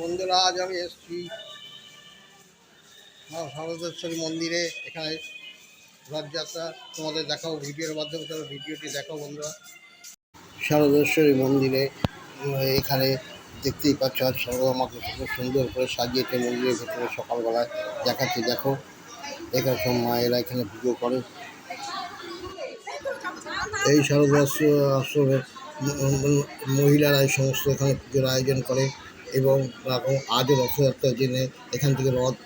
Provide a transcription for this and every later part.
বন্ধুরা, আজ আমি এসেছি মা শারদেশ্বরী মন্দিরে। এখানে রথযাত্রা, তোমাদের দেখাও ভিডিওর মাধ্যমে, চলো ভিডিওটি দেখো বন্ধুরা। শারদেশ্বরী মন্দিরে এখানে দেখতেই পাচ্ছ, আজ সর্বমাকে খুব সুন্দর করে সাজিয়েছে মন্দিরের ভেতরে সকালবেলায়। দেখাচ্ছে, দেখো। এখানে সব মায়েরা এখানে পুজো করে। এই শারদাশ্র আশ্রমে ম- ম- মহিলারা এই সমস্ত এখানে পুজোর আয়োজন করে। এবং আজও রথযাত্রার জন্যে এখান থেকে রথ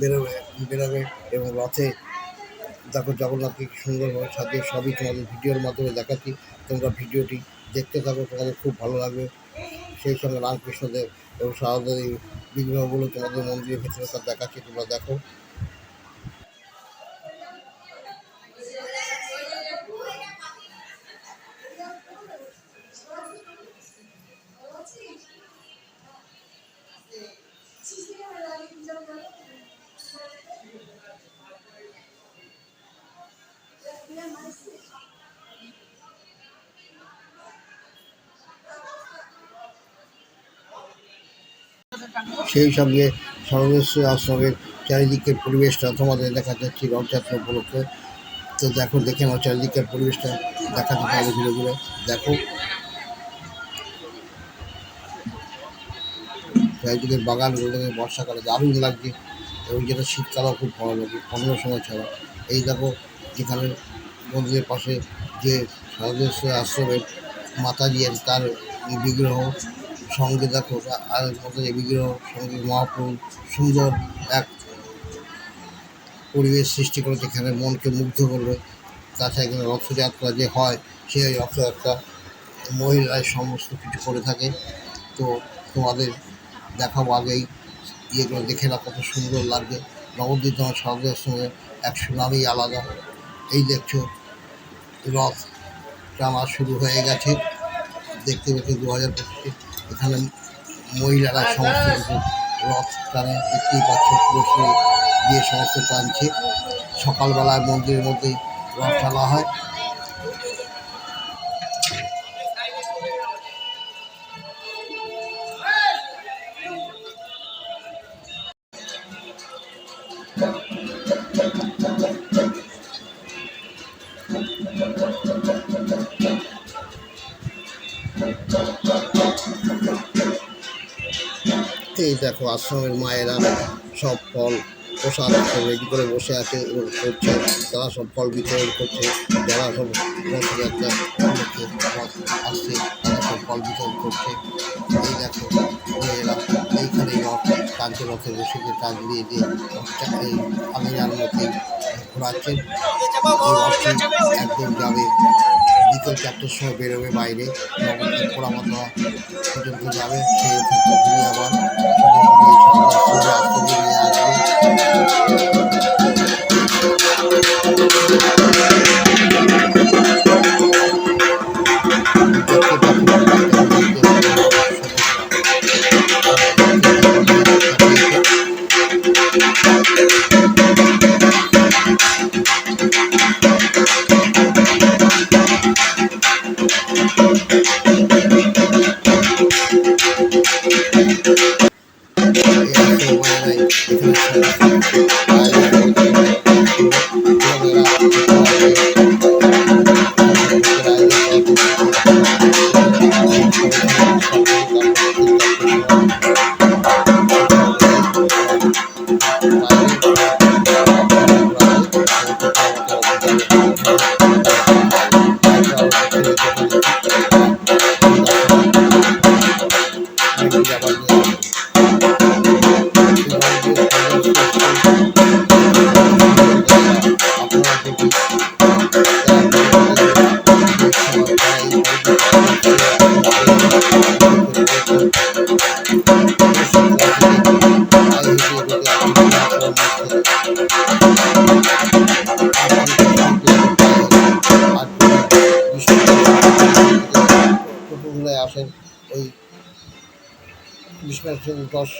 বেরোবে বেরোবে এবং রথে দেখো জগন্নাথকে সুন্দরভাবে সাজিয়ে সবই তোমাদের ভিডিওর মাধ্যমে দেখাচ্ছি। তোমরা ভিডিওটি দেখতে থাকো, তোমাদের খুব ভালো লাগবে। সেই সঙ্গে রামকৃষ্ণদেব এবং সারদার দেবী বিগ্রহগুলো তোমাদের মন্দিরের ভেতরে তার দেখাচ্ছি, তোমরা দেখো। সেই সঙ্গে সর্বস্ব আশ্রমের চারিদিকের পরিবেশটা তোমাদের দেখা যাচ্ছে রথযাত্রা উপলক্ষে। তো দেখো, দেখে নাও চারিদিকের পরিবেশটা, দেখাতে পারবে ঘুরে ঘুরে। দেখো। চারিদিকের বাগানগুলোকে বর্ষাকালে দারুণ লাগছে। এবং যেটা শীতকালেও খুব ভালো লাগে অন্য সময় ছাড়া। এই দেখো, যেখানে মন্দিরের পাশে যে সদস্য আশ্রমের মাতাজি আছে তার বিগ্রহ সঙ্গে দেখো, আর মাতাজি বিগ্রহ সঙ্গে মহাপ্রভু সুন্দর এক পরিবেশ সৃষ্টি করে যেখানে মনকে মুগ্ধ করবে। তাছাড়া এখানে রথযাত্রা যে হয় সেই রথযাত্রা মহিলারাই সমস্ত কিছু করে থাকে। তো তোমাদের দেখাবো আগেই, ইয়েগুলো দেখে না কত সুন্দর লাগবে। নবদ্বীপ আমার সারদার সঙ্গে এক সুনামই আলাদা। এই দেখছ রথ টানা শুরু হয়ে গেছে। দেখতে পেয়েছি দু হাজার পঁচিশে এখানে মহিলারা সমস্ত কিছু রথ টানে দেখতেই পাচ্ছ পুরুষে গিয়ে সমস্ত টানছে। সকালবেলায় মন্দিরের মধ্যে রথ টানা হয়। এই দেখো আশ্রমের মায়েরা সব ফল প্রসাদ রেডি করে বসে আছে এবং করছে, তারা সব ফল বিতরণ করছে, যারা সব রথযাত্রা আসছে, তারা সব ফল বিতরণ করছে। এই দেখো মেয়েরা এইখানে রথ কাঁচে রথে বসে যে কাজ দিয়ে রথটা এই আমিনার মধ্যে ঘোরাচ্ছেন একদম যাবে। বিকেল চারটের সময় বেরোবে বাইরে পোড়ামাতা পর্যন্ত যাবে, সেই ঘুরে আবার আসেন ওই বিষ্ণু দশ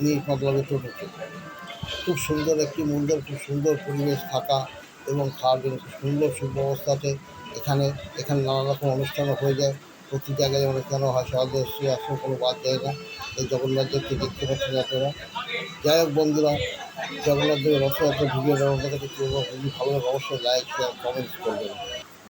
মিনিট মতলবে টোটোতে খুব সুন্দর একটি মন্দির, খুব সুন্দর পরিবেশ থাকা এবং খাওয়ার জন্য খুব সুন্দর সুব্যবস্থা আছে। এখানে এখানে নানা রকম অনুষ্ঠানও হয়ে যায়। প্রতি জায়গায় অনেক কেন হয় সহদেশে আসলে কোনো বাদ যায় না। এই জগন্নাথ দেবকে দেখতে পাচ্ছেন আপনারা। যাই হোক বন্ধুরা জগন্নাথ দেবের রথযাত্রা ভিডিওটা আমাদের কাছে খুবই ভালো অবশ্যই লাইক শেয়ার কমেন্টস করবেন।